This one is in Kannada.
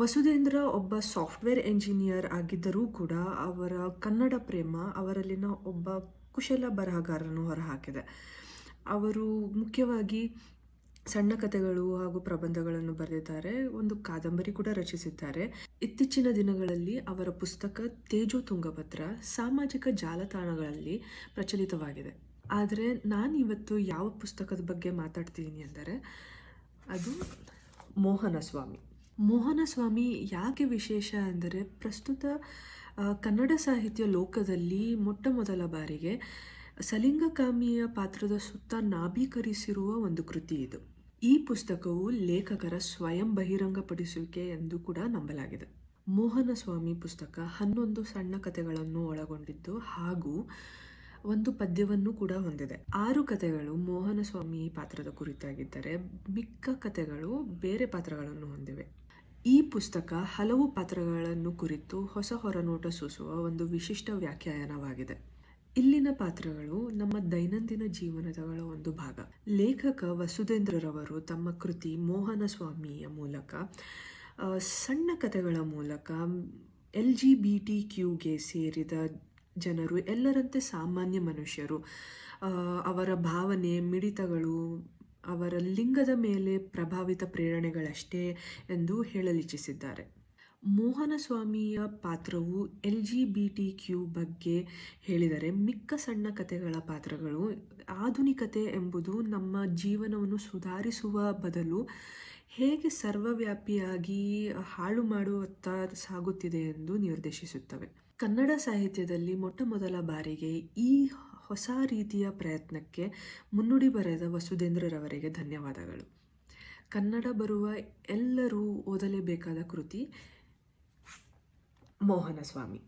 ವಸುಧೇಂದ್ರ ಒಬ್ಬ ಸಾಫ್ಟ್ವೇರ್ ಎಂಜಿನಿಯರ್ ಆಗಿದ್ದರೂ ಕೂಡ ಅವರ ಕನ್ನಡ ಪ್ರೇಮ ಅವರಲ್ಲಿನ ಒಬ್ಬ ಕುಶಲ ಬರಹಗಾರನು ಹೊರಹಾಕಿದೆ. ಅವರು ಮುಖ್ಯವಾಗಿ ಸಣ್ಣ ಕಥೆಗಳು ಹಾಗೂ ಪ್ರಬಂಧಗಳನ್ನು ಬರೆದಿದ್ದಾರೆ. ಒಂದು ಕಾದಂಬರಿ ಕೂಡ ರಚಿಸಿದ್ದಾರೆ. ಇತ್ತೀಚಿನ ದಿನಗಳಲ್ಲಿ ಅವರ ಪುಸ್ತಕ ತೇಜೋ ತುಂಗಭದ್ರ ಸಾಮಾಜಿಕ ಜಾಲತಾಣಗಳಲ್ಲಿ ಪ್ರಚಲಿತವಾಗಿದೆ. ಆದರೆ ನಾನು ಇವತ್ತು ಯಾವ ಪುಸ್ತಕದ ಬಗ್ಗೆ ಮಾತಾಡ್ತೀನಿ ಅಂದರೆ ಅದು ಮೋಹನ ಸ್ವಾಮಿ. ಮೋಹನ ಸ್ವಾಮಿ ಯಾಕೆ ವಿಶೇಷ ಅಂದರೆ ಪ್ರಸ್ತುತ ಕನ್ನಡ ಸಾಹಿತ್ಯ ಲೋಕದಲ್ಲಿ ಮೊಟ್ಟ ಮೊದಲ ಬಾರಿಗೆ ಸಲಿಂಗಕಾಮಿಯ ಪಾತ್ರದ ಸುತ್ತ ನಾಭೀಕರಿಸಿರುವ ಒಂದು ಕೃತಿ ಇದು. ಈ ಪುಸ್ತಕವು ಲೇಖಕರ ಸ್ವಯಂ ಬಹಿರಂಗಪಡಿಸುವಿಕೆ ಎಂದು ಕೂಡ ನಂಬಲಾಗಿದೆ. ಮೋಹನ ಸ್ವಾಮಿ ಪುಸ್ತಕ ಹನ್ನೊಂದು ಸಣ್ಣ ಕಥೆಗಳನ್ನು ಒಳಗೊಂಡಿದ್ದು ಹಾಗೂ ಒಂದು ಪದ್ಯವನ್ನು ಕೂಡ ಹೊಂದಿದೆ. ಆರು ಕಥೆಗಳು ಮೋಹನ ಸ್ವಾಮಿ ಪಾತ್ರದ ಕುರಿತಾಗಿದ್ದರೆ ಮಿಕ್ಕ ಕಥೆಗಳು ಬೇರೆ ಪಾತ್ರಗಳನ್ನು ಹೊಂದಿವೆ. ಈ ಪುಸ್ತಕ ಹಲವು ಪಾತ್ರಗಳನ್ನು ಕುರಿತು ಹೊಸ ಹೊರನೋಟ ಸೂಸುವ ಒಂದು ವಿಶಿಷ್ಟ ವ್ಯಾಖ್ಯಾನವಾಗಿದೆ. ಇಲ್ಲಿನ ಪಾತ್ರಗಳು ನಮ್ಮ ದೈನಂದಿನ ಜೀವನಗಳ ಒಂದು ಭಾಗ. ಲೇಖಕ ವಸುಧೇಂದ್ರರವರು ತಮ್ಮ ಕೃತಿ ಮೋಹನ ಸ್ವಾಮಿಯ ಮೂಲಕ ಸಣ್ಣ ಕಥೆಗಳ ಮೂಲಕ ಎಲ್ ಜಿ ಬಿ ಟಿ ಕ್ಯೂಗೆ ಸೇರಿದ ಜನರು, ಎಲ್ಲರಂತೆ ಸಾಮಾನ್ಯ ಮನುಷ್ಯರು ಅವರ ಭಾವನೆ, ಮಿಡಿತಗಳು ಅವರ ಲಿಂಗದ ಮೇಲೆ ಪ್ರಭಾವಿತ ಪ್ರೇರಣೆಗಳಷ್ಟೇ ಎಂದು ಹೇಳಲಿಚ್ಛಿಸಿದ್ದಾರೆ. ಮೋಹನ ಸ್ವಾಮಿಯ ಪಾತ್ರವು L G B T Q ಬಗ್ಗೆ ಹೇಳಿದರೆ ಮಿಕ್ಕ ಸಣ್ಣ ಕಥೆಗಳ ಪಾತ್ರಗಳು. ಆಧುನಿಕತೆ ಎಂಬುದು ನಮ್ಮ ಜೀವನವನ್ನು ಸುಧಾರಿಸುವ ಬದಲು ಹೇಗೆ ಸರ್ವವ್ಯಾಪಿಯಾಗಿ ಹಾಳು ಮಾಡುವತ್ತ ಸಾಗುತ್ತಿದೆ ಎಂದು ನಿರ್ದೇಶಿಸುತ್ತವೆ. ಕನ್ನಡ ಸಾಹಿತ್ಯದಲ್ಲಿ ಮೊಟ್ಟ ಮೊದಲ ಬಾರಿಗೆ ಈ ಹೊಸ ರೀತಿಯ ಪ್ರಯತ್ನಕ್ಕೆ ಮುನ್ನುಡಿ ಬರೆದ ವಸುಧೇಂದ್ರರವರಿಗೆ ಧನ್ಯವಾದಗಳು. ಕನ್ನಡ ಬರುವ ಎಲ್ಲರೂ ಓದಲೇಬೇಕಾದ ಕೃತಿ ಮೋಹನ ಸ್ವಾಮಿ